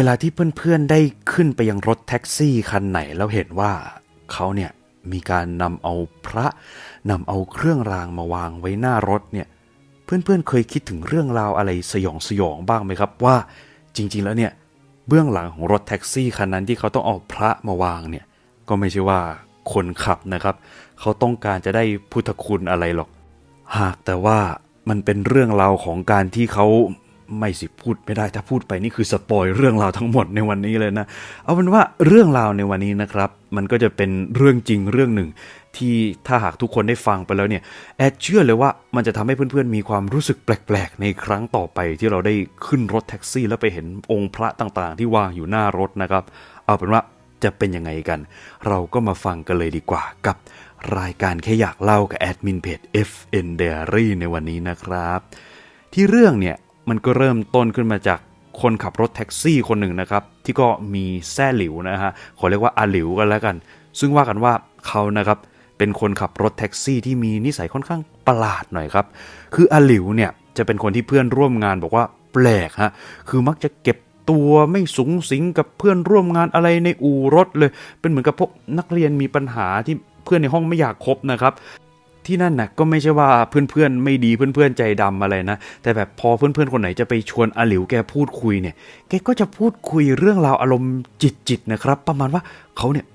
เวลาที่เพื่อนๆได้ขึ้นไปยังรถแท็กซี่คันไหนแล้วเห็นว่าเขาเนี่ยมีการนำเอาพระนำเอาเครื่องรางมาวางไว้หน้ารถเนี่ยเพื่อนๆเคยคิดถึงเรื่องราวอะไรสยองสยองบ้างไหมครับว่าจริง ๆ แล้วเนี่ยเบื้องหลังของรถแท็กซี่คันนั้นที่เขาต้องเอาพระมาวางเนี่ยก็ไม่ใช่ว่าคนขับนะครับ เขาต้องการจะได้พุทธคุณอะไรหรอก หากแต่ว่ามันเป็นเรื่องราวของการที่เขา ไม่สิพูดไม่ได้ถ้าพูดไปนี่คือสปอยเรื่องราวทั้งหมดในวันนี้เลยนะ เอาเป็นว่าเรื่องราวในวันนี้นะครับ มันก็จะเป็นเรื่องจริงเรื่องหนึ่ง ที่ถ้าหากทุกคนได้ฟังไปแล้วเนี่ยแอดเชื่อเลยว่ามันจะทำให้เพื่อนๆมีความรู้สึกแปลกๆ ในครั้งต่อไปที่เราได้ขึ้นรถแท็กซี่ แล้วไปเห็นองค์พระต่างๆ ที่วางอยู่หน้ารถนะครับ เอาเป็นว่าจะเป็นยังไงกัน เราก็มาฟังกันเลยดีกว่ากับรายการแค่อยากเล่ากับแอดมินเพจ FN Diary ในวันนี้นะครับ ที่เรื่องเนี่ย มันก็เริ่มต้นขึ้นมาจากคนขับรถแท็กซี่คนหนึ่งนะครับ ที่ก็มีแซ่หลิวนะฮะขอเรียกว่าอาหลิวกันแล้วกัน ซึ่งว่ากันว่าเขานะครับเป็นคนขับรถแท็กซี่ที่มีนิสัยค่อนข้างประหลาดหน่อยครับ คืออาหลิวเนี่ยจะเป็นคนที่เพื่อนร่วมงานบอกว่าแปลกฮะคือมักจะเก็บตัวไม่สูงสิงกับเพื่อนร่วมงานอะไรในอู่รถเลย เป็นเหมือนกับพวกนักเรียนมีปัญหาที่เพื่อนในห้องไม่อยากคบนะครับ ที่นั่นนะก็ไม่ใช่ว่าเพื่อนๆไม่ดีเพื่อนๆใจดำอะไรนะ แต่แบบพอเพื่อนๆคนไหนจะไปชวนอาหลิวแกพูดคุยเนี่ย แกก็จะพูดคุยเรื่องราวอารมณ์จิตๆนะครับ ประมาณว่าเขาเนี่ย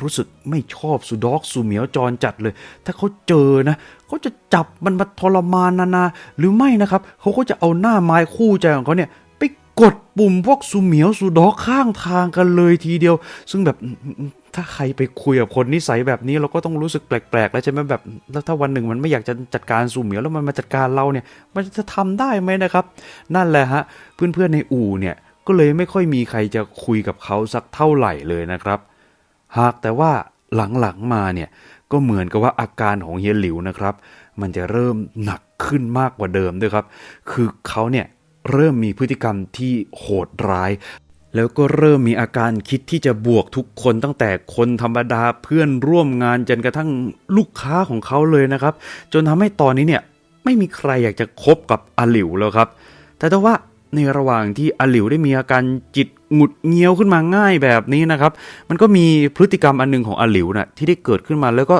รู้สึกไม่ชอบสุดอกสุเหมียวจรจัดเลย ถ้าเขาเจอนะเขาจะจับมันมาทรมานนานาหรือไม่นะครับเขาก็จะเอาหน้าไม้คู่ใจของเขาเนี่ย กดปุ่มพวกสุเหมียวสุดอกข้างทางกันเลยทีเดียว ซึ่งแบบถ้าใครไปคุยกับคนนิสัยแบบนี้เราก็ต้องรู้สึกแปลกๆ แล้วใช่ไหมแบบแล้วถ้าวันหนึ่งมันไม่อยากจะจัดการสุ่มเหมียวแล้วมันมาจัดการเราเนี่ย มันจะทำได้ไหมนะครับ นั่นแหละฮะ เพื่อนๆในอู่เนี่ยก็เลยไม่ค่อยมีใครจะคุยกับเขาสักเท่าไหร่เลยนะครับ หากแต่ว่าหลังๆมาเนี่ยก็เหมือนกับว่าอาการของเฮียหลิวนะครับ มันจะเริ่มหนักขึ้นมากกว่าเดิมด้วยครับ คือเขาเนี่ย เริ่มมีพฤติกรรมที่โหดร้าย แล้วก็เริ่มมีอาการคิดที่จะบวกทุกคนตั้งแต่คนธรรมดาเพื่อนร่วมงานจนกระทั่งลูกค้าของเขาเลยนะครับ จนทำให้ตอนนี้เนี่ยไม่มีใครอยากจะคบกับอาหลิวแล้วครับ แต่ถ้าว่าในระหว่างที่อาหลิวได้มีอาการจิตหงุดเงียวขึ้นมาง่ายแบบนี้นะครับ มันก็มีพฤติกรรมอันหนึงของอาหลิวนะที่ได้เกิดขึ้นมาแล้วก็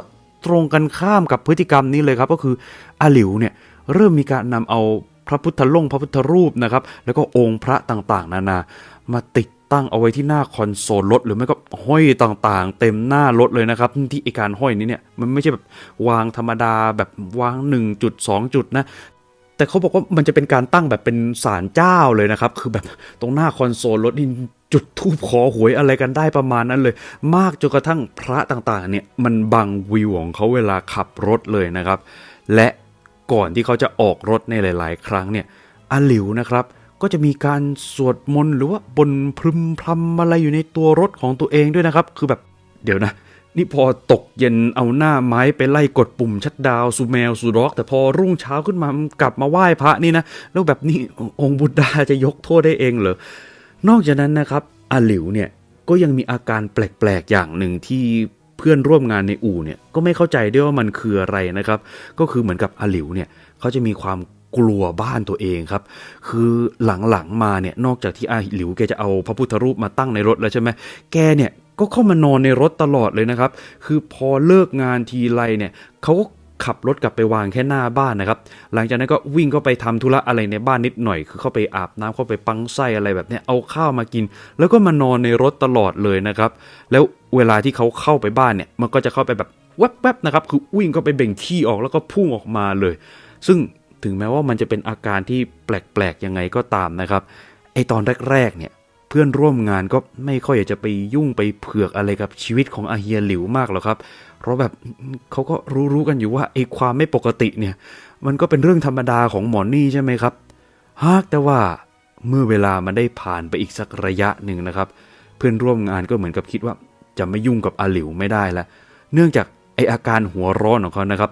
ตรงกันข้ามกับพฤติกรรมนี้เลยครับ ก็คืออาหลิวเนี่ยเริ่มมีการนำเอา พระพุทธลงพระพุทธรูปนะครับ แล้วก็องค์พระต่างๆ นานา มาติดตั้งเอาไว้ที่หน้าคอนโซลรถหรือไม่ก็ห้อยต่างๆ เต็มหน้ารถเลยนะครับ ที่ไอการห้อยนี้เนี่ยมันไม่ใช่แบบวางธรรมดาแบบวาง 1 จุด 2 จุดนะแต่เขาบอกว่ามันจะเป็นการตั้งแบบเป็นศาลเจ้าเลยนะครับ คือแบบตรงหน้าคอนโซลรถนี่จุดทูบขอหวยอะไรกันได้ประมาณนั้นเลย มากจนกระทั่งพระต่างๆ เนี่ยมันบังวิวของเขาเวลาขับรถเลยนะครับ และ ก่อนที่เขาจะออกรถในหลาย ๆ ครั้งเนี่ยอาหลิวนะครับก็จะมีการสวดมนต์หรือว่าบนพรึมพรำอะไรอยู่ในตัวรถของตัวเองด้วยนะครับ คือแบบเดี๋ยวนะ นี่พอตกเย็นเอาหน้าไม้ไปไล่กดปุ่มชัดดาวสูแมวสูร็อก แต่พอรุ่งเช้าขึ้นมากลับมาไหว้พระนี่นะ แล้วแบบนี้องค์บุตรดาจะยกโทษได้เองเหรอ นอกจากนั้นนะครับอาหลิวเนี่ยก็ยังมีอาการแปลกๆอย่างหนึ่งที่ พื่อนร่วมงานในอู่เนี่ยก็ไม่เข้าใจด้วยว่ามันคืออะไรนะครับ ก็คือเหมือนกับอาหลิวเนี่ยเขาจะมีความกลัวบ้านตัวเองครับ คือหลังๆมาเนี่ยนอกจากที่อาหลิวแกจะเอาพระพุทธรูปมาตั้งในรถแล้วใช่ไหมแกเนี่ยก็เข้ามานอนในรถตลอดเลยนะครับ คือพอเลิกงานทีไรเนี่ยเขาก็ ขับรถกลับไปวางแค่หน้าบ้านนะครับ หลังจากนั้นก็วิ่งเข้าไปทำธุระอะไรในบ้านนิดหน่อย คือเข้าไปอาบน้ำเข้าไปปังไส้อะไรแบบนี้เอาข้าวมากิน แล้วก็มานอนในรถตลอดเลยนะครับ แล้วเวลาที่เขาเข้าไปบ้านเนี่ย มันก็จะเข้าไปแบบแวบๆนะครับ คือวิ่งเข้าไปเบ่งขี้ออกแล้วก็พุ่งออกมาเลย ซึ่งถึงแม้ว่ามันจะเป็นอาการที่แปลกๆยังไงก็ตามนะครับไอตอนแรกๆเนี่ยเพื่อนร่วมงานก็ไม่ค่อยอยากจะไปยุ่งไปเผือกอะไรกับชีวิตของอาเฮียหลิวมากหรอกครับ เพราะแบบเขาก็รู้ๆกันอยู่ว่าไอ้ความไม่ปกติเนี่ย มันก็เป็นเรื่องธรรมดาของหมอนี่ใช่ไหมครับหากแต่ว่าเมื่อเวลามันได้ผ่านไปอีกสักระยะหนึ่งนะครับ เพื่อนร่วมงานก็เหมือนกับคิดว่าจะไม่ยุ่งกับอาหลิวไม่ได้แล้วเนื่องจาก ออาการหัวร้อนของเขานะครับ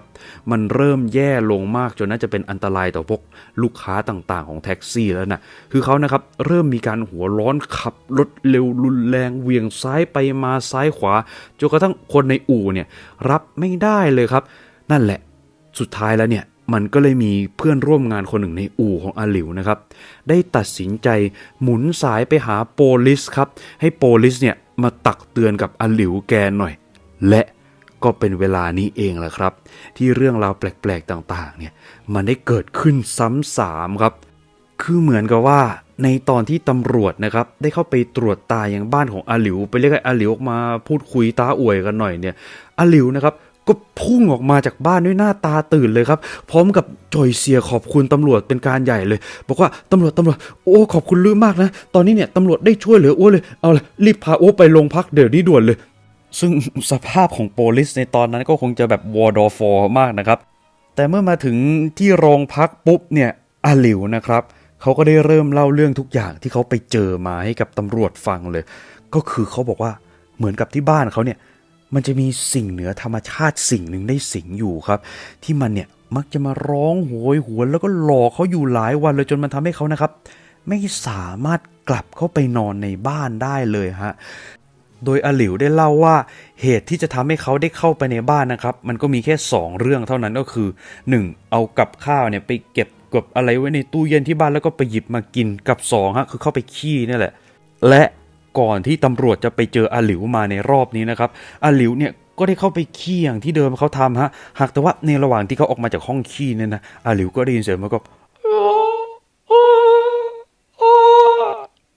มันเริ่มแย่ลงมากจนน่าจะเป็นอันตรายต่อพวกลูกค้าต่างๆ ของแท็กซี่แล้วนะคือเขานะครับเริ่มมีการหัวร้อนขับรถเร็วรุนแรงเวียงซ้ายไปมาซ้ายขวาจนกระทั่งคนในอู่เนี่ยรับไม่ได้เลยครับ นั่นแหละสุดท้ายแล้วเนี่ยมันก็เลยมีเพื่อนร่วมงานคนหนึ่งในอู่ของอาหลิวนะครับ ได้ตัดสินใจหมุนสายไปหาโปลิสครับ ให้โปลิสเนี่ยมาตักเตือนกับอาหลิวแกหน่อย และ ก็เป็นเวลานี้เองแหละครับ ที่เรื่องราวแปลกๆต่างๆเนี่ยมันได้เกิดขึ้นซ้ำสามครับ คือเหมือนกับว่าในตอนที่ตำรวจนะครับ ได้เข้าไปตรวจตาอย่างบ้านของอาหลิว ไปเรียกให้อาหลิวออกมาพูดคุยตาอวยกันหน่อยเนี่ยอาหลิวนะครับก็พุ่งออกมาจากบ้านด้วยหน้าตาตื่นเลยครับ พร้อมกับจอยเสียขอบคุณตำรวจเป็นการใหญ่เลย บอกว่าตำรวจตำรวจโอ้ขอบคุณลือมากนะ ตอนนี้เนี่ยตำรวจได้ช่วยเหลืออ้วเลยเอาละรีบพาอ้วไปโรงพักเดี๋ยวนี้ด่วนเลย ซึ่งสภาพของโปลิสในตอนนั้นก็คงจะแบบวอร์ดอฟอร์มากนะครับ แต่เมื่อมาถึงที่โรงพักปุ๊บเนี่ยอาหลิวนะครับเขาก็ได้เริ่มเล่าเรื่องทุกอย่างที่เขาไปเจอมาให้กับตำรวจฟังเลย ก็คือเขาบอกว่าเหมือนกับที่บ้านเขาเนี่ยมันจะมีสิ่งเหนือธรรมชาติสิ่งหนึ่งได้สิงอยู่ครับ ที่มันเนี่ยมักจะมาร้องโหยหวนแล้วก็หลอกเขาอยู่หลายวันเลยจนมันทำให้เขานะครับ ไม่สามารถกลับเข้าไปนอนในบ้านได้เลยฮะ โดยอาหลิวได้เล่าว่าเหตุที่จะทำให้เขาได้เข้าไปในบ้านนะครับ มันก็มีแค่ 2 เรื่องเท่านั้นก็คือ 1. เอากับข้าวเนี่ยไปเก็บกับอะไรไว้ในตู้เย็นที่บ้านแล้วก็ไปหยิบมากินกับ2ฮะคือเข้าไปขี้นี่แหละ และก่อนที่ตำรวจจะไปเจออาหลิวมาในรอบนี้นะครับอาหลิวเนี่ยก็ได้เข้าไปขี้อย่างที่เดิมเขาทำฮะหากแต่ว่าในระหว่างที่เขาออกมาจากห้องขี้เนี่ยนะอาหลิวก็ได้ยินเสียงมันก็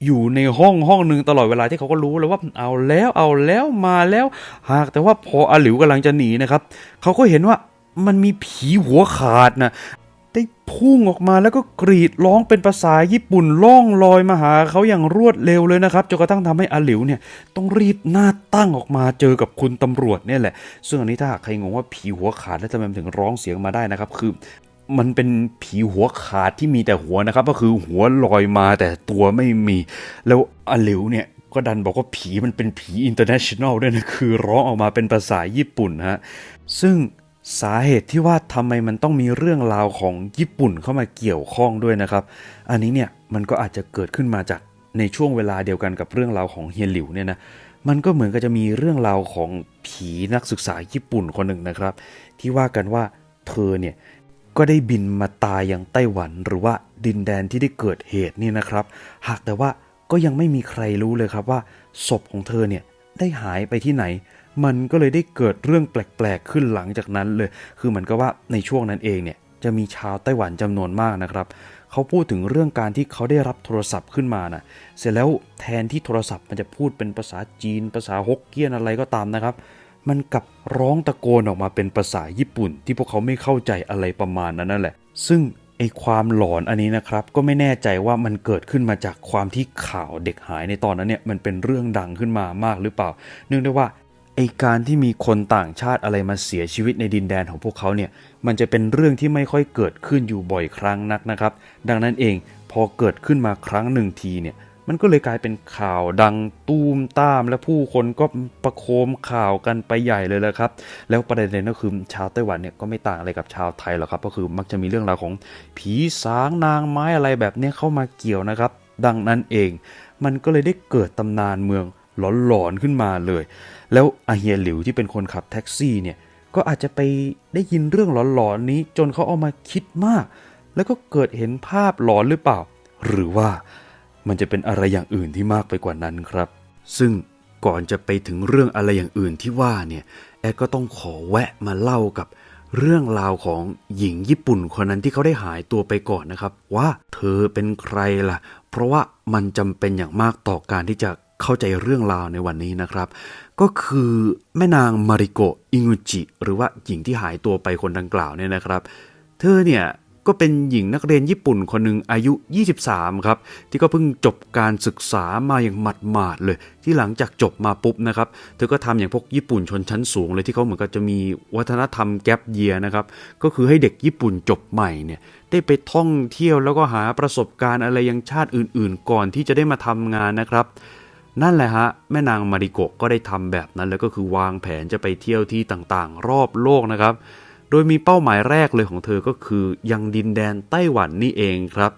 อยู่ในห้องห้องหนึ่งตลอดเวลาที่เขาก็รู้แล้วว่าเอาแล้วเอาแล้วมาแล้ว หากแต่ว่าพออาหลิวกำลังจะหนีนะครับ เขาก็เห็นว่ามันมีผีหัวขาดนะได้พุ่งออกมาแล้วก็กรีดร้องเป็นภาษาญี่ปุ่นล่องลอยมาหาเขาอย่างรวดเร็วเลยนะครับจนกระทั่งทำให้อาหลิวเนี่ยต้องรีบหน้าตั้งออกมาเจอกับคุณตำรวจเนี่ยแหละ ซึ่งอันนี้ถ้าหากใครงงว่าผีหัวขาดแล้วทำไมถึงร้องเสียงมาได้นะครับ คือ มันเป็นผีหัวขาดที่มีแต่หัวนะครับ ก็คือหัวลอยมาแต่ตัวไม่มี แล้วอหลิวเนี่ยก็ดันบอกว่าผีมันเป็นผีอินเตอร์เนชั่นแนลด้วยนะคือร้องออกมาเป็นภาษาญี่ปุ่นฮะซึ่งสาเหตุที่ว่าทำไมมันต้องมีเรื่องราวของญี่ปุ่นเข้ามาเกี่ยวข้องด้วยนะครับ อันนี้เนี่ยมันก็อาจจะเกิดขึ้นมาจากในช่วงเวลาเดียวกันกับเรื่องราวของเฮียหลิวเนี่ยนะมันก็เหมือนกับจะมีเรื่องราวของผีนักศึกษาญี่ปุ่นคนหนึ่งนะครับ ที่ว่ากันว่าเธอเนี่ย ก็ได้บินมาตายอยังไต้หวัน หรือว่าดินแดนที่ได้เกิดเหตุนี่นะครับ หากแต่ว่าก็ยังไม่มีใครรู้เลยครับว่าศพของเธอเนี่ยได้หายไปที่ไหน มันก็เลยได้เกิดเรื่องแปลกๆขึ้นหลังจากนั้นเลย คือเหมือนกับว่าในช่วงนั้นเองเนี่ยจะมีชาวไต้หวันจำนวนมากนะครับ เขาพูดถึงเรื่องการที่เขาได้รับโทรศัพท์ขึ้นมานะเสร็จแล้วแทนที่โทรศัพท์มันจะพูดเป็นภาษาจีน ภาษาฮกเกี้ยนอะไรก็ตามนะครับ มันกลับร้องตะโกนออกมาเป็นภาษาญี่ปุ่น ที่พวกเขาไม่เข้าใจอะไรประมาณนั้นนั่นแหละ ซึ่งไอความหลอนอันนี้นะครับก็ไม่แน่ใจว่ามันเกิดขึ้นมาจากความที่ข่าวเด็กหายในตอนนั้นเนี่ยมันเป็นเรื่องดังขึ้นมามากหรือเปล่า เนื่องด้วยว่าไอการที่มีคนต่างชาติอะไรมาเสียชีวิตในดินแดนของพวกเขาเนี่ยมันจะเป็นเรื่องที่ไม่ค่อยเกิดขึ้นอยู่บ่อยครั้งนักนะครับ ดังนั้นเองพอเกิดขึ้นมาครั้งหนึ่งทีเนี่ย มันก็เลยกลายเป็นข่าวดังตูมตามและผู้คนก็ประโคมข่าวกันไปใหญ่เลยแหละครับ แล้วประเด็นก็คือชาวไต้หวันเนี่ยก็ไม่ต่างอะไรกับชาวไทยหรอกครับ ก็คือมักจะมีเรื่องราวของผีสางนางไม้อะไรแบบนี้เข้ามาเกี่ยวนะครับ ดังนั้นเอง มันก็เลยได้เกิดตำนานเมืองหลอนๆขึ้นมาเลย แล้วอาเฮียหลิวที่เป็นคนขับแท็กซี่เนี่ยก็อาจจะไปได้ยินเรื่องหลอนๆนี้จนเขาเอามาคิดมาก แล้วก็เกิดเห็นภาพหลอนหรือเปล่า หรือว่า มันจะเป็นอะไรอย่างอื่นที่มากไปกว่านั้นครับ ซึ่งก่อนจะไปถึงเรื่องอะไรอย่างอื่นที่ว่าเนี่ยแอดก็ต้องขอแวะมาเล่ากับเรื่องราวของหญิงญี่ปุ่นคนนั้นที่เขาได้หายตัวไปก่อนนะครับ ว่าเธอเป็นใครล่ะ เพราะว่ามันจำเป็นอย่างมากต่อการที่จะเข้าใจเรื่องราวในวันนี้นะครับ ก็คือแม่นางมาริโกอิงุจิหรือว่าหญิงที่หายตัวไปคนดังกล่าวเนี่ยนะครับ เธอเนี่ย ก็เป็นหญิงนักเรียนญี่ปุ่นคนหนึ่งอายุ 23 ครับ ที่ก็เพิ่งจบการศึกษามาอย่างหมัดหมาดๆเลย ที่หลังจากจบมาปุ๊บนะครับ เธอก็ทำอย่างพวกญี่ปุ่นชนชั้นสูงเลยที่เขาเหมือนกับจะมีวัฒนธรรมแกปเยียนะครับ ก็คือให้เด็กญี่ปุ่นจบใหม่เนี่ยได้ไปท่องเที่ยวแล้วก็หาประสบการณ์อะไรยังชาติอื่น ๆ ก่อนที่จะได้มาทำงานนะครับนั่นแหละฮะ แม่นางมาริโกะก็ได้ทำแบบนั้นแล้วก็คือวางแผนจะไปเที่ยวที่ต่างๆ รอบโลกนะครับ โดยมีเป้าหมายแรกเลยของเธอก็คือยังดินแดนไต้หวันนี่เองครับ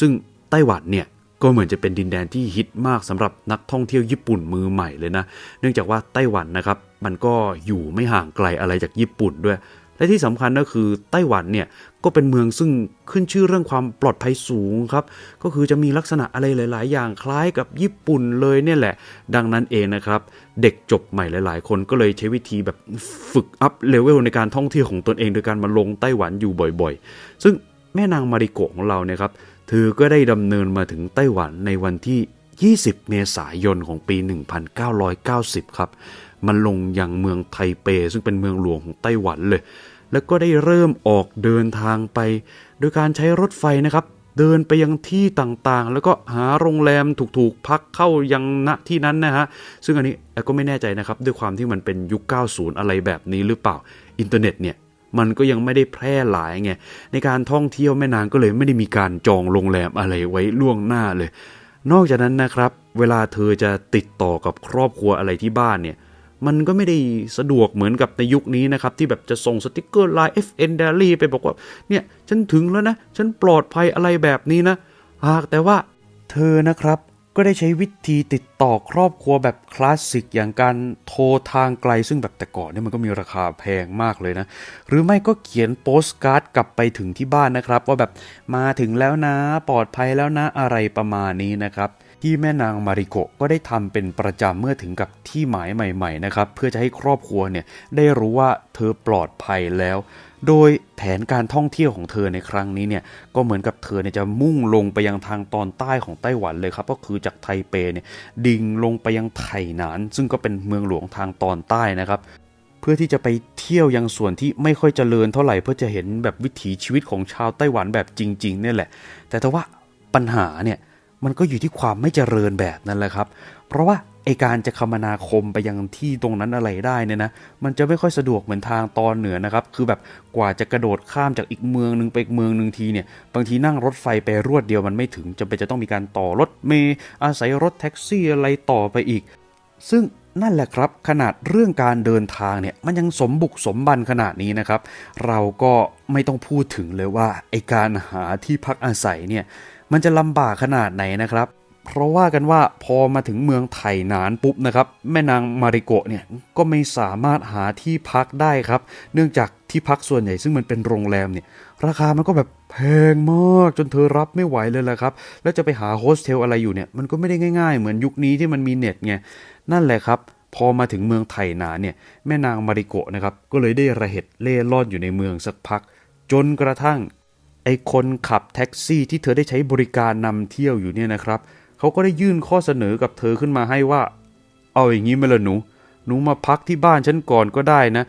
ซึ่งไต้หวันเนี่ยก็เหมือนจะเป็นดินแดนที่ฮิตมากสำหรับนักท่องเที่ยวญี่ปุ่นมือใหม่เลยนะ เนื่องจากว่าไต้หวันนะครับ มันก็อยู่ไม่ห่างไกลอะไรจากญี่ปุ่นด้วย และที่สำคัญก็คือไต้หวันเนี่ย ก็เป็นเมืองซึ่งขึ้นชื่อเรื่องความปลอดภัยสูงครับ ก็คือจะมีลักษณะอะไรหลาย ๆ อย่างคล้ายกับญี่ปุ่นเลยเนี่ยแหละ ดังนั้นเองนะครับ เด็กจบใหม่หลาย ๆ คนก็เลยใช้วิธีแบบฝึกอัพเลเวลในการท่องเที่ยวของตนเองโดยการมาลงไต้หวันอยู่บ่อย ๆ ซึ่งแม่นางมาริโกะของเราเนี่ยครับเธอก็ได้ดำเนินมาถึงไต้หวันในวันที่ 20 เมษายนของปี 1990 ครับ มันลงยังเมืองไทเป ซึ่งเป็นเมืองหลวงของไต้หวันเลย แล้วก็ได้เริ่มออกเดินทางไป โดยการใช้รถไฟนะครับ เดินไปยังที่ต่างๆ แล้วก็หาโรงแรมถูกๆ พักเข้ายังณที่นั้นนะฮะ ซึ่งอันนี้แอก็ไม่แน่ใจนะครับ ด้วยความที่มันเป็นยุค 90 อะไรแบบนี้หรือเปล่า อินเทอร์เน็ตเนี่ยมันก็ยังไม่ได้แพร่หลายไง ในการท่องเที่ยวแม่นางก็เลยไม่ได้มีการจองโรงแรมอะไรไว้ล่วงหน้าเลย นอกจากนั้นนะครับ เวลาเธอจะติดต่อกับครอบครัวอะไรที่บ้านเนี่ย มันก็ไม่ได้สะดวกเหมือนกับในยุคนี้นะครับ ที่แบบจะส่งสติกเกอร์ไลน์ FN Diary ไปบอกว่าเนี่ยฉันถึงแล้วนะ ฉันปลอดภัยอะไรแบบนี้นะหากแต่ว่าเธอนะครับก็ได้ใช้วิธีติดต่อครอบครัวแบบคลาสสิกอย่างการโทรทางไกล ซึ่งแบบแต่ก่อนเนี่ยมันก็มีราคาแพงมากเลยนะ หรือไม่ก็เขียนโปสการ์ดกลับไปถึงที่บ้านนะครับ ว่าแบบมาถึงแล้วนะปลอดภัยแล้วนะอะไรประมาณนี้นะครับ ที่แม่นางมาริโกะก็ได้ทำเป็นประจำเมื่อถึงกับที่หมายใหม่ ๆ นะครับ เพื่อจะให้ครอบครัวเนี่ยได้รู้ว่าเธอปลอดภัยแล้ว โดยแผนการท่องเที่ยวของเธอในครั้งนี้เนี่ยก็เหมือนกับเธอเนี่ยจะมุ่งลงไปยังทางตอนใต้ของไต้หวันเลยครับ ก็คือจากไทเปเนี่ยดิ่งลงไปยังไถหนาน ซึ่งก็เป็นเมืองหลวงทางตอนใต้นะครับเพื่อที่จะไปเที่ยวยังส่วนที่ไม่ค่อยเจริญเท่าไหร่เพื่อจะเห็นแบบวิถีชีวิตของชาวไต้หวันแบบจริงๆเนี่ยแหละ แต่ถ้าว่าปัญหาเนี่ย มันก็อยู่ที่ความไม่เจริญแบบนั้นแหละครับ เพราะว่าไอการจะคมนาคมไปยังที่ตรงนั้นอะไรได้เนี่ยนะ มันจะไม่ค่อยสะดวกเหมือนทางตอนเหนือนะครับ คือแบบกว่าจะกระโดดข้ามจากอีกเมืองหนึ่งไปอีกเมืองหนึ่งทีเนี่ย บางทีนั่งรถไฟไปรวดเดียวมันไม่ถึงจำเป็นจะต้องมีการต่อรถเมล์อาศัยรถแท็กซี่อะไรต่อไปอีก ซึ่งนั่นแหละครับ ขนาดเรื่องการเดินทางเนี่ย มันยังสมบุกสมบันขนาดนี้นะครับ เราก็ไม่ต้องพูดถึงเลยว่าไอการหาที่พักอาศัยเนี่ย มันจะลำบากขนาดไหนนะครับ เพราะว่ากันว่าพอมาถึงเมืองไถหนานปุ๊บนะครับ แม่นางมาริโกะเนี่ยก็ไม่สามารถหาที่พักได้ครับ เนื่องจากที่พักส่วนใหญ่ซึ่งมันเป็นโรงแรมเนี่ยราคามันก็แบบแพงมากจนเธอรับไม่ไหวเลยแหละครับ แล้วจะไปหาโฮสเทลอะไรอยู่เนี่ยมันก็ไม่ได้ง่ายๆ เหมือนยุคนี้ที่มันมีเน็ตไงนั่นแหละครับพอมาถึงเมืองไถหนานเนี่ยแม่นางมาริโกะนะครับก็เลยได้ระเหตุเล่ร่อนอยู่ในเมืองสักพัก จนกระทั่ง ไอคนขับแท็กซี่ที่เธอได้ใช้บริการนำเที่ยวอยู่เนี่ยนะครับเขาก็ได้ยื่นข้อเสนอกับเธอขึ้นมาให้ว่า เอาอย่างนี้ไหมล่ะหนู หนูมาพักที่บ้านฉันก่อนก็ได้นะ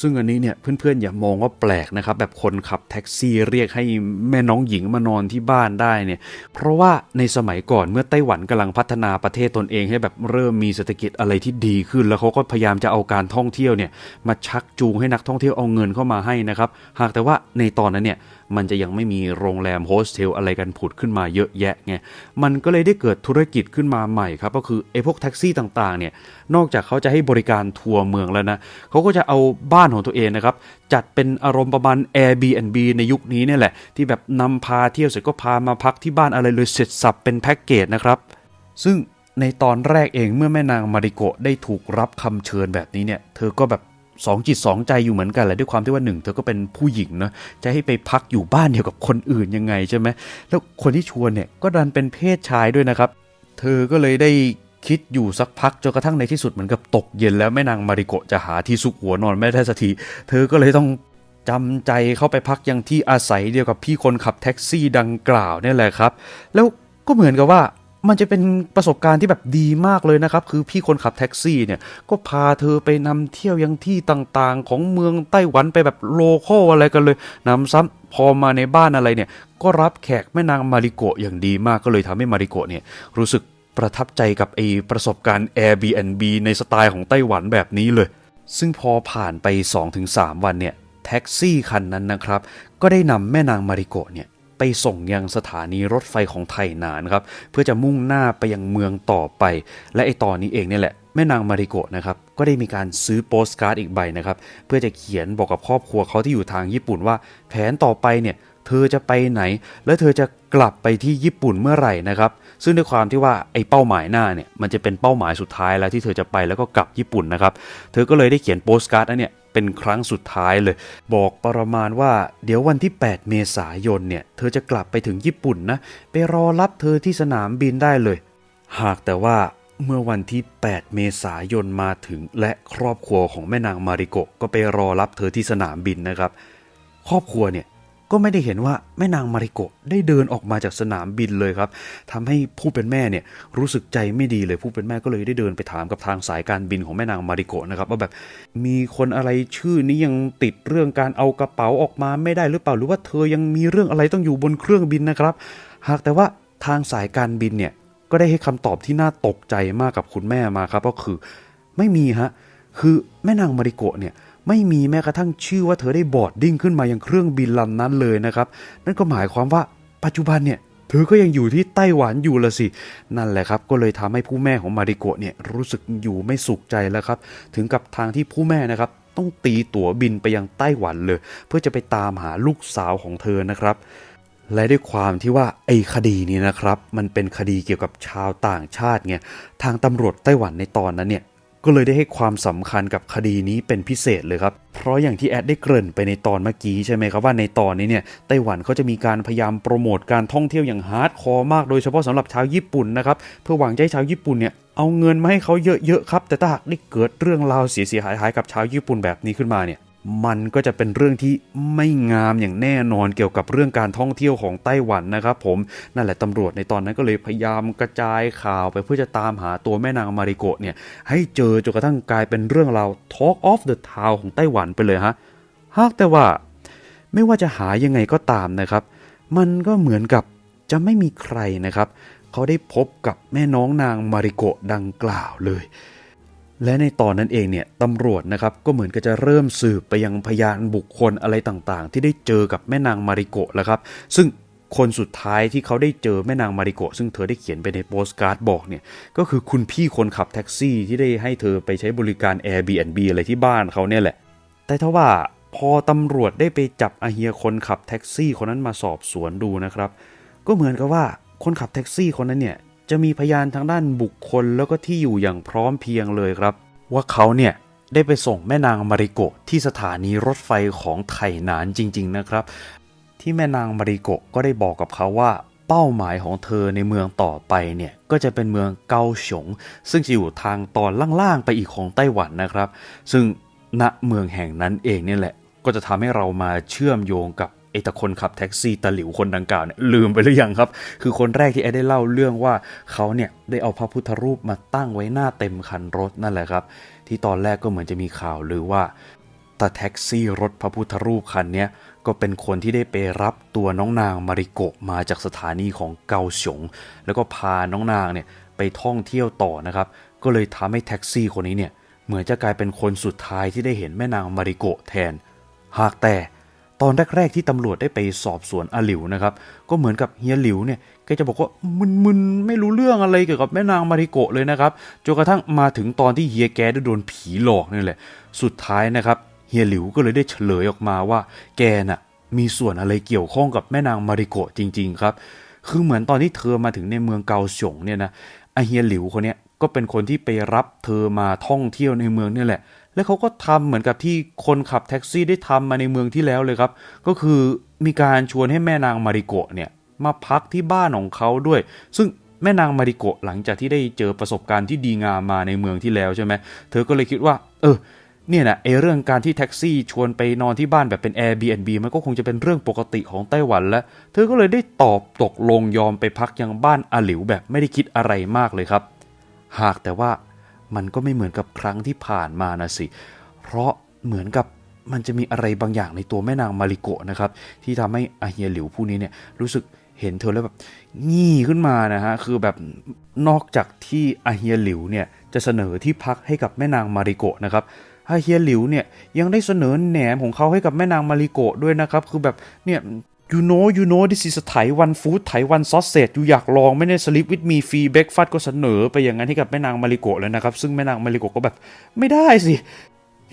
ซึ่งอันนี้เนี่ยเพื่อนๆอย่ามองว่าแปลกนะครับ แบบคนขับแท็กซี่เรียกให้แม่น้องหญิงมานอนที่บ้านได้เนี่ย เพราะว่าในสมัยก่อนเมื่อไต้หวันกำลังพัฒนาประเทศตนเองให้แบบเริ่มมีเศรษฐกิจอะไรที่ดีขึ้น แล้วเขาก็พยายามจะเอาการท่องเที่ยวเนี่ยมาชักจูงให้นักท่องเที่ยวเอาเงินเข้ามาให้นะครับ หากแต่ว่าในตอนนั้นเนี่ย มันจะยังไม่มีโรงแรมโฮสเทลอะไรกันผุดขึ้นมาเยอะแยะไงมันก็เลยได้เกิดธุรกิจขึ้นมาใหม่ครับก็คือไอ้พวกแท็กซี่ต่างๆเนี่ยนอกจากเขาจะให้บริการทัวร์เมืองแล้วนะเขาก็จะเอาบ้านของตัวเองนะครับจัดเป็นอารมณ์ประมาณ Airbnb ในยุคนี้เนี่ยแหละ ที่แบบนำพาเที่ยวเสร็จก็พามาพักที่บ้านอะไรเลยเสร็จสับเป็นแพ็กเกจนะครับซึ่งในตอนแรกเองเมื่อแม่นางมาริโกะได้ถูกรับคำเชิญแบบนี้เนี่ย เธอก็แบบ สองจิตสองใจอยู่เหมือนกันแหละด้วยความที่ว่าหนึ่งเธอก็เป็นผู้หญิงเนาะจะให้ไปพักอยู่บ้านเดียวกับคนอื่นยังไงใช่ไหมแล้วคนที่ชวนเนี่ยก็ดันเป็นเพศชายด้วยนะครับ เธอก็เลยได้คิดอยู่สักพักจนกระทั่งในที่สุดเหมือนกับตกเย็นแล้วแม่นางมาริโกะจะหาที่ซุกหัวนอนไม่ได้สักทีเธอก็เลยต้องจำใจเข้าไปพักยังที่อาศัยเดียวกับพี่คนขับแท็กซี่ดังกล่าวเนี่ยแหละครับ แล้วก็เหมือนกับว่า มันจะเป็นประสบการณ์ที่แบบดีมากเลยนะครับ คือพี่คนขับแท็กซี่เนี่ย ก็พาเธอไปนำเที่ยวยังที่ต่างๆ ของเมืองไต้หวันไปแบบโลคอลอะไรกันเลยนำซ้ำพอมาในบ้านอะไรเนี่ย ก็รับแขกแม่นางมาริโกะอย่างดีมากก็เลยทำให้มาริโกะเนี่ยรู้สึกประทับใจกับไอประสบการณ์ Airbnb ในสไตล์ของไต้หวันแบบนี้เลย ซึ่งพอผ่านไป 2-3 วันเนี่ยแท็กซี่คันนั้นนะครับ ก็ได้นำแม่นางมาริโกะเนี่ย ไปส่งยังสถานีรถไฟของไทยนานครับเพื่อจะมุ่งหน้าไปยังเมืองต่อไป และไอตอนนี้เองเนี่ยแหละแม่นางมาริโกะนะครับก็ได้มีการซื้อโปสการ์ดอีกใบนะครับเพื่อจะเขียนบอกกับครอบครัวเขาที่อยู่ทางญี่ปุ่นว่า แผนต่อไปเนี่ยเธอจะไปไหน และเธอจะกลับไปที่ญี่ปุ่นเมื่อไหร่นะครับ ซึ่งด้วยความที่ว่าไอ้เป้าหมายหน้าเนี่ยมันจะเป็นเป้าหมายสุดท้ายแล้วที่เธอจะไปแล้วก็กลับญี่ปุ่นนะครับ เธอก็เลยได้เขียนโปสการ์ดอันเนี่ย เป็นครั้งสุดท้ายเลย บอกประมาณว่าเดี๋ยววันที่ 8 เมษายนเนี่ย เธอจะกลับไปถึงญี่ปุ่นนะ ไปรอรับเธอที่สนามบินได้เลย หากแต่ว่าเมื่อวันที่ 8 เมษายนมาถึง และครอบครัวของแม่นางมาริโกะก็ไปรอรับเธอที่สนามบินนะครับ ครอบครัวเนี่ย ก็ไม่ได้เห็นว่าแม่นางมาริโกะได้เดินออกมาจากสนามบินเลยครับทำให้ผู้เป็นแม่เนี่ยรู้สึกใจไม่ดีเลยผู้เป็นแม่ก็เลยได้เดินไปถามกับทางสายการบินของแม่นางมาริโกะนะครับว่าแบบมีคนอะไรชื่อนี้ยังติดเรื่องการเอากระเป๋าออกมาไม่ได้หรือเปล่าหรือว่าเธอยังมีเรื่องอะไรต้องอยู่บนเครื่องบินนะครับ หากแต่ว่าทางสายการบินเนี่ยก็ได้ให้คำตอบที่น่าตกใจมากกับคุณแม่มาครับ ก็คือไม่มีฮะคือแม่นางมาริโกะเนี่ย ไม่มีแม้กระทั่งชื่อว่าเธอได้บอดดิ้งขึ้นมายังเครื่องบินลำนั้นเลยนะครับ นั่นก็หมายความว่าปัจจุบันเนี่ยเธอก็ยังอยู่ที่ไต้หวันอยู่ละสิ นั่นแหละครับ ก็เลยทำให้ผู้แม่ของมาริโกะเนี่ยรู้สึกอยู่ไม่สุขใจแล้วครับ ถึงกับทางที่ผู้แม่นะครับ ต้องตีตั๋วบินไปยังไต้หวันเลย เพื่อจะไปตามหาลูกสาวของเธอนะครับและด้วยความที่ว่าไอ้คดีนี้นะครับ มันเป็นคดีเกี่ยวกับชาวต่างชาติไงทางตำรวจไต้หวันในตอนนั้นเนี่ย ก็เลยได้ให้ความสำคัญกับคดีนี้เป็นพิเศษเลยครับ เพราะอย่างที่แอดได้เกริ่นไปในตอนเมื่อกี้ใช่ไหมครับว่าในตอนนี้เนี่ยไต้หวันเขาจะมีการพยายามโปรโมทการท่องเที่ยวอย่างฮาร์ดคอร์มากโดยเฉพาะสำหรับชาวญี่ปุ่นนะครับเพื่อหวังจะให้ชาวญี่ปุ่นเนี่ยเอาเงินมาให้เขาเยอะๆครับ แต่ถ้าหากได้เกิดเรื่องราวเสียหายๆกับชาวญี่ปุ่นแบบนี้ขึ้นมาเนี่ย มันก็จะเป็นเรื่องที่ไม่งามอย่างแน่นอนเกี่ยวกับเรื่องการท่องเที่ยวของไต้หวันนะครับผมนั่นแหละตำรวจในตอนนั้นก็เลยพยายามกระจายข่าวไปเพื่อจะตามหาตัวแม่นางมาริโกะเนี่ยให้เจอจนกระทั่งกลายเป็นเรื่องราว Talk of the Town ของไต้หวันไปเลยฮะหากแต่ว่าไม่ว่าจะหายังไงก็ตามนะครับ มันก็เหมือนกับจะไม่มีใครนะครับ เขาได้พบกับแม่น้องนางมาริโกะดังกล่าวเลย และในตอนนั้นเองเนี่ยตำรวจนะครับก็เหมือนกับจะเริ่มสืบไปยังพยานบุคคลอะไรต่างๆ ที่ได้เจอกับแม่นางมาริโกะแล้วครับ ซึ่งคนสุดท้ายที่เขาได้เจอแม่นางมาริโกะซึ่งเธอได้เขียนไปในโปสการ์ดบอกเนี่ยก็คือคุณพี่คนขับแท็กซี่ที่ได้ให้เธอไปใช้บริการ Airbnb อะไรที่บ้านเขาเนี่ยแหละ แต่ถ้าว่าพอตำรวจได้ไปจับอาเฮียคนขับแท็กซี่คนนั้นมาสอบสวนดูนะครับ ก็เหมือนกับว่าคนขับแท็กซี่คนนั้นเนี่ย จะมีพยานทางด้านบุคคลแล้วก็ที่อยู่อย่างพร้อมเพียงเลยครับ ว่าเขาเนี่ยได้ไปส่งแม่นางมาริโกะที่สถานีรถไฟของไถหนานจริง ๆ นะครับ ที่แม่นางมาริโกะก็ได้บอกกับเขาว่าเป้าหมายของเธอในเมืองต่อไปเนี่ยก็จะเป็นเมืองเกาฉง ซึ่งจะอยู่ทางตอนล่างๆไปอีกของไต้หวันนะครับ ซึ่งณเมืองแห่งนั้นเองเนี่ยแหละ ก็จะทำให้เรามาเชื่อมโยงกับ ไอ้ตะคนขับแท็กซี่ตะหลิวคนดังกล่าวเนี่ยลืมไปหรือยังครับ คือคนแรกที่แอได้เล่าเรื่องว่าเขาเนี่ยได้เอาพระพุทธรูปมาตั้งไว้หน้าเต็มคันรถนั่นแหละครับ ที่ตอนแรกก็เหมือนจะมีข่าวลือว่าตาแท็กซี่รถพระพุทธรูปคันนี้ก็เป็นคนที่ได้ไปรับตัวน้องนางมาริโกะมาจากสถานีของเกาฉงแล้วก็พาน้องนางเนี่ยไปท่องเที่ยวต่อนะครับ ก็เลยทำให้แท็กซี่คนนี้เนี่ยเหมือนจะกลายเป็นคนสุดท้ายที่ได้เห็นแม่นางมาริโกะแทน หากแต่ ตอนแรกๆที่ตำรวจได้ไปสอบสวนอาหลิวนะครับ ก็เหมือนกับเฮียหลิวเนี่ยแกจะบอกว่ามึนๆไม่รู้เรื่องอะไรเกี่ยวกับแม่นางมาริโกะเลยนะครับจนกระทั่งมาถึงตอนที่เฮียแกได้โดนผีหลอกนี่แหละ สุดท้ายนะครับเฮียหลิวก็เลยได้เฉลยออกมาว่า แกน่ะมีส่วนอะไรเกี่ยวข้องกับแม่นางมาริโกะจริง ๆ ครับ คือเหมือนตอนที่เธอมาถึงในเมืองเกาฉงเนี่ยนะไอเฮียหลิวคนเนี้ยก็เป็นคนที่ไปรับเธอมาท่องเที่ยวในเมืองนี่แหละ แล้วเขาก็ทำเหมือนกับที่คนขับแท็กซี่ได้ทำมาในเมืองที่แล้วเลยครับ ก็คือมีการชวนให้แม่นางมาริโกะเนี่ยมาพักที่บ้านของเขาด้วย ซึ่งแม่นางมาริโกะหลังจากที่ได้เจอประสบการณ์ที่ดีงามมาในเมืองที่แล้วใช่ไหมเธอก็เลยคิดว่า เออเนี่ยนะไอเรื่องการที่แท็กซี่ชวนไปนอนที่บ้านแบบเป็น Airbnb มันก็คงจะเป็นเรื่องปกติของไต้หวันแล้ว เธอก็เลยได้ตอบตกลงยอมไปพักยังบ้านอาหลิวแบบไม่ได้คิดอะไรมากเลยครับ หากแต่ว่า มันก็ไม่เหมือนกับครั้งที่ผ่านมานะสิ เพราะเหมือนกับมันจะมีอะไรบางอย่างในตัวแม่นางมาริโกะนะครับ ที่ทำให้อาเฮียหลิวผู้นี้เนี่ยรู้สึกเห็นเธอแล้วแบบงี่ขึ้นมานะฮะคือแบบนอกจากที่อาเฮียหลิวเนี่ยจะเสนอที่พักให้กับแม่นางมาริโกะนะครับอาเฮียหลิวเนี่ยยังได้เสนอแหนมของเขาให้กับแม่นางมาริโกะด้วยนะครับ คือแบบเนี่ย you know you know this is a ไถวันฟู้ดไถวันซอสเซจอยู่อยากลองไม่ได้ sleep with me free breakfast ก็เสนอไปอย่างนั้นให้กับแม่นางมาริโกะเลยนะครับ ซึ่งแม่นางมาริโกะก็แบบ ไม่ได้สิ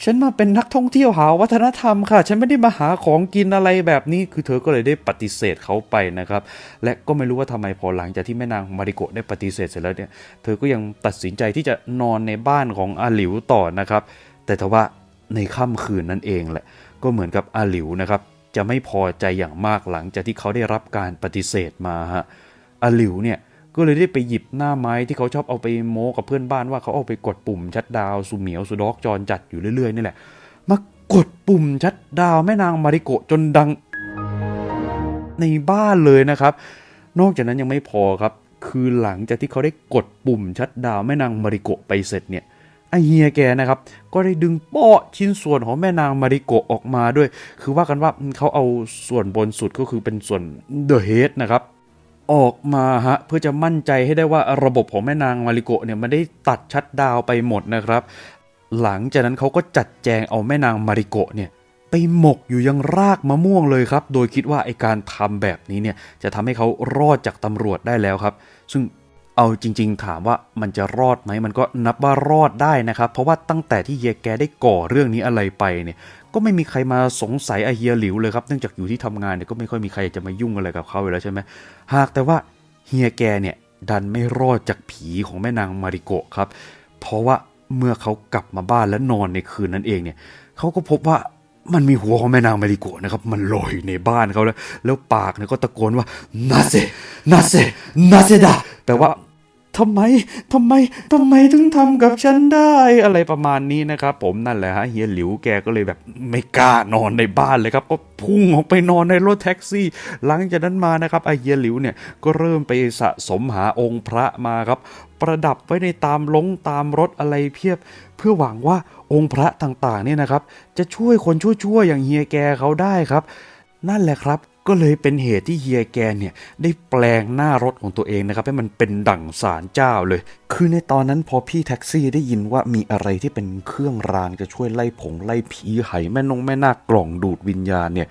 ฉันมาเป็นนักท่องเที่ยวหาวัฒนธรรมค่ะ ฉันไม่ได้มาหาของกินอะไรแบบนี้ คือเธอก็เลยได้ปฏิเสธเขาไปนะครับ และก็ไม่รู้ว่าทำไมพอหลังจากที่แม่นางมาริโกะได้ปฏิเสธเสร็จแล้วเนี่ย เธอก็ยังตัดสินใจที่จะนอนในบ้านของอาหลิวต่อนะครับ แต่ทว่าในค่ำคืนนั่นเองแหละ ก็เหมือนกับอาหลิวนะครับ จะไม่พอใจอย่างมากหลังจากที่เขาได้รับการปฏิเสธมาฮะอหลิวเนี่ยก็เลยได้ไปหยิบหน้าไม้ที่เขาชอบเอาไปโม้กับเพื่อนบ้านว่าเขาเอาไปกดปุ่มชัดดาวสุเหมียวสุดอกจรจัดอยู่เรื่อยๆนี่แหละ มากดปุ่มชัดดาวแม่นางมาริโกจนดังในบ้านเลยนะครับ นอกจากนั้นยังไม่พอครับ คือหลังจากที่เขาได้กดปุ่มชัดดาวแม่นางมาริโกไปเสร็จเนี่ย ไอเฮียแกนะครับ ก็ได้ดึงเป้อชิ้นส่วนของแม่นางมาริโกะออกมาด้วย คือว่ากันว่าเขาเอาส่วนบนสุดก็คือเป็นส่วนเดอะเฮดนะครับออกมาฮะเพื่อจะมั่นใจให้ได้ว่าระบบของแม่นางมาริโกะเนี่ยมันได้ตัดชัดดาวไปหมดนะครับ หลังจากนั้นเขาก็จัดแจงเอาแม่นางมาริโกะเนี่ยไปหมกอยู่ยังรากมะม่วงเลยครับ โดยคิดว่าไอการทำแบบนี้เนี่ยจะทำให้เขารอดจากตำรวจได้แล้วครับ ซึ่ง เอาจริง ๆ ถามว่ามันจะรอดไหมมันก็นับว่ารอดได้นะครับ เพราะว่าตั้งแต่ที่เฮียแกได้ก่อเรื่องนี้อะไรไปเนี่ย ก็ไม่มีใครมาสงสัยไอเฮียหลิวเลยครับเนื่องจากอยู่ที่ทำงานเนี่ยก็ไม่ค่อยมีใครจะมายุ่งอะไรกับเขาอยู่แล้วใช่ไหมหากแต่ว่าเฮียแกเนี่ยดันไม่รอดจากผีของแม่นางมาริโกะครับ เพราะว่าเมื่อเขากลับมาบ้านและนอนในคืนนั้นเองเนี่ยเขาก็พบว่ามันมีหัวของแม่นางมาริโกะนะครับ มันลอยในบ้านเขาแล้ว แล้วปากเนี่ยก็ตะโกนว่านาเซนาเซนาเซดา แปลว่าทำไมทำไมทำไมถึงทำกับฉันได้อะไรประมาณนี้นะครับผมนั่นแหละฮะเฮียหลิวแกก็เลยแบบไม่กล้านอนในบ้านเลยครับก็พุ่งออกไปนอนในรถแท็กซี่ หลังจากนั้นมานะครับไอเฮียหลิวเนี่ยก็เริ่มไปสะสมหาองค์พระมาครับ ประดับไว้ในตามลงตามรถอะไรเพียบ เพื่อหวังว่าองค์พระต่างๆเนี่ยนะครับ จะช่วยคนชั่วๆอย่างเฮียแกเขาได้ครับ นั่นแหละครับ ก็เลยเป็นเหตุที่เฮียแกเนี่ยได้แปลงหน้ารถของตัวเองนะครับให้มันเป็นดั่งสารเจ้าเลย คือในตอนนั้นพอพี่แท็กซี่ได้ยินว่ามีอะไรที่เป็นเครื่องรางจะช่วยไล่ผงไล่ผีไห่แม่นงแม่นากล่องดูดวิญญาณเนี่ย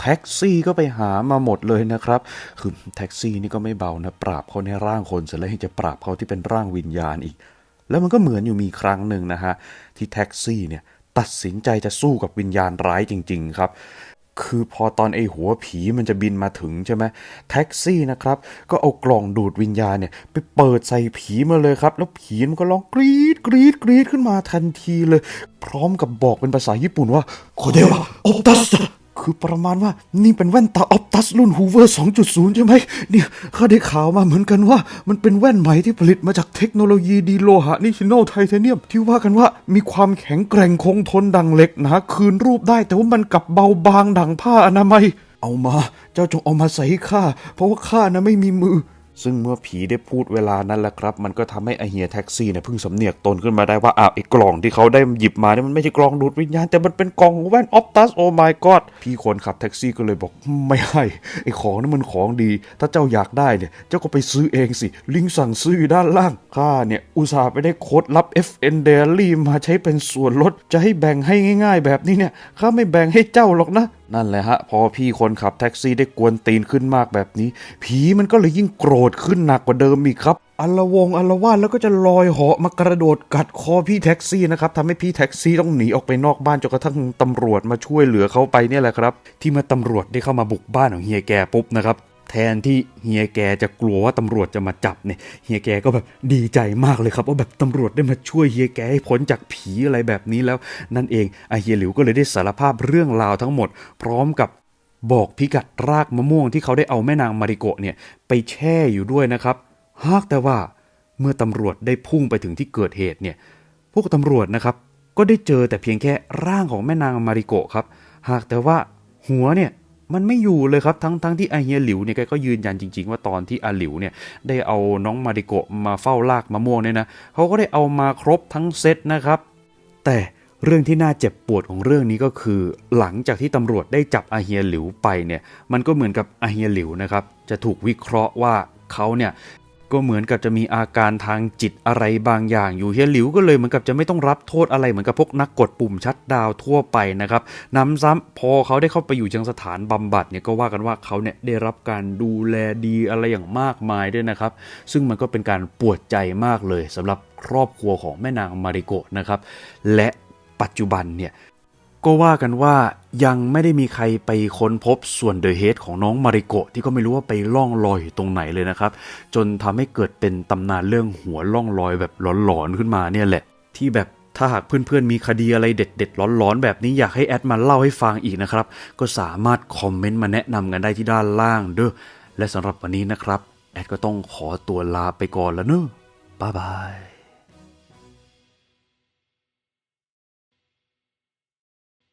แท็กซี่ก็ไปหามาหมดเลยนะครับ คือแท็กซี่นี่ก็ไม่เบานะ ปราบเขาในร่างคนเสร็จแล้วยังจะปราบเขาที่เป็นร่างวิญญาณอีก แล้วมันก็เหมือนอยู่มีครั้งหนึ่งนะฮะที่แท็กซี่เนี่ยตัดสินใจจะสู้กับวิญญาณร้ายจริง ๆ ครับ คือพอตอนไอหัวผีมันจะบินมาถึงใช่ไหมแท็กซี่นะครับ ก็เอากล่องดูดวิญญาณเนี่ย ไปเปิดใส่ผีมาเลยครับ แล้วผีมันก็ร้องกรีดกรีดกรีดขึ้นมาทันทีเลย พร้อมกับบอกเป็นภาษาญี่ปุ่นว่าโคเดวะอบตัส คือประมาณว่านี่เป็นแว่นตาออปตัสรุ่นฮูเวอร์2.0 ใช่ไหมเนี่ยข้าได้ข่าวมาเหมือนกันว่า มันเป็นแว่นใหม่ที่ผลิตมาจากเทคโนโลยีดีโลหะนิชิโนไทเทเนียม ที่ว่ากันว่ามีความแข็งแกร่งคงทนดังเหล็กหนาคืนรูปได้ แต่ว่ามันกลับเบาบางดังผ้าอนามัย เอามา เจ้าจงเอามาใส่ให้ข้าเพราะว่าข้านะไม่มีมือ ซึ่งเมื่อผีได้พูดเวลานั้นแหละครับ มันก็ทำให้อเฮียแท็กซี่เนี่ยพิ่งสำเนียกตนขึ้นมาได้ว่าอ้าวไอ้กล่องที่เขาได้หยิบมาเนี่ยมันไม่ใช่กล่องดูดวิญญาณแต่มันเป็นกล่องแว่นออฟตัสโอ้ my god พี่คนขับแท็กซี่ก็เลยบอกไม่ให้ไอ้ของนั้นมันของดี ถ้าเจ้าอยากได้เนี่ยเจ้าก็ไปซื้อเองสิ ลิงก์สั่งซื้ออยู่ด้านล่างข้าเนี่ยอุตส่าห์ไปได้โค้ดลับ FN Daily มาใช้เป็นส่วนลดจะให้แบ่งให้ง่าย ๆ แบบนี้เนี่ยข้าไม่แบ่งให้เจ้าหรอกนะ นั่นแหละฮะ พอพี่คนขับแท็กซี่ได้กวนตีนขึ้นมากแบบนี้ ผีมันก็เลยยิ่งโกรธขึ้นหนักกว่าเดิมอีกครับอลวงอลวาดแล้วก็จะลอยเหาะมากระโดดกัดคอพี่แท็กซี่นะครับทำให้พี่แท็กซี่ต้องหนีออกไปนอกบ้านจนกระทั่งตำรวจมาช่วยเหลือเขาไปเนี่ยแหละครับ ที่มาตำรวจได้เข้ามาบุกบ้านของเฮียแกปุ๊บนะครับ แทนที่เฮียแกจะกลัวว่าตำรวจจะมาจับเนี่ยเฮียแกก็แบบดีใจมากเลยครับว่าแบบตำรวจได้มาช่วยเฮียแกให้พ้นจากผีอะไรแบบนี้แล้ว นั่นเองไอเฮียหลิวก็เลยได้สารภาพเรื่องราวทั้งหมด พร้อมกับบอกพิกัดรากมะม่วงที่เขาได้เอาแม่นางมาริโกะเนี่ยไปแช่อยู่ด้วยนะครับ หากแต่ว่าเมื่อตำรวจได้พุ่งไปถึงที่เกิดเหตุเนี่ยพวกตำรวจนะครับก็ได้เจอแต่เพียงแค่ร่างของแม่นางมาริโกะครับ หากแต่ว่าหัวเนี่ย มันไม่อยู่เลยครับทั้งทั้งที่อาเฮียหลิวเนี่ยแกก็ยืนยันจริง ๆ ว่าตอนที่อาหลิวเนี่ยได้เอาน้องมาริโกะมาเฝ้าลากมะม่วงเนี่ยนะเขาก็ได้เอามาครบทั้งเซตนะครับ แต่เรื่องที่น่าเจ็บปวดของเรื่องนี้ก็คือ หลังจากที่ตำรวจได้จับอาเฮียหลิวไปเนี่ยมันก็เหมือนกับอาเฮียหลิวนะครับจะถูกวิเคราะห์ว่าเขาเนี่ย ก็เหมือนกับจะมีอาการทางจิตอะไรบางอย่างอยู่เฮียหลิวก็เลยเหมือนกับจะไม่ต้องรับโทษอะไรเหมือนกับพวกนักกดปุ่มชัดดาวทั่วไปนะครับน้ำซ้ำพอเขาได้เข้าไปอยู่ยังสถานบำบัดเนี่ยก็ว่ากันว่าเขาเนี่ยได้รับการดูแลดีอะไรอย่างมากมายด้วยนะครับ ซึ่งมันก็เป็นการปวดใจมากเลยสำหรับครอบครัวของแม่นางมาริโกะนะครับ และปัจจุบันเนี่ย ก็ว่ากันว่ายังไม่ได้มีใครไปค้นพบส่วนเดอะเฮดของน้องมาริโกะที่ก็ไม่รู้ว่าไปล่องลอยอยู่ตรงไหนเลยนะครับ จนทำให้เกิดเป็นตำนานเรื่องหัวล่องลอยแบบหลอนๆขึ้นมาเนี่ยแหละ ที่แบบถ้าหากเพื่อนๆมีคดีอะไรเด็ดๆร้อนๆ แบบนี้อยากให้แอดมาเล่าให้ฟังอีกนะครับ ก็สามารถคอมเมนต์มาแนะนำกันได้ที่ด้านล่างเด้อและสำหรับวันนี้นะครับ แอดก็ต้องขอตัวลาไปก่อนแล้วเนอะบ๊ายบาย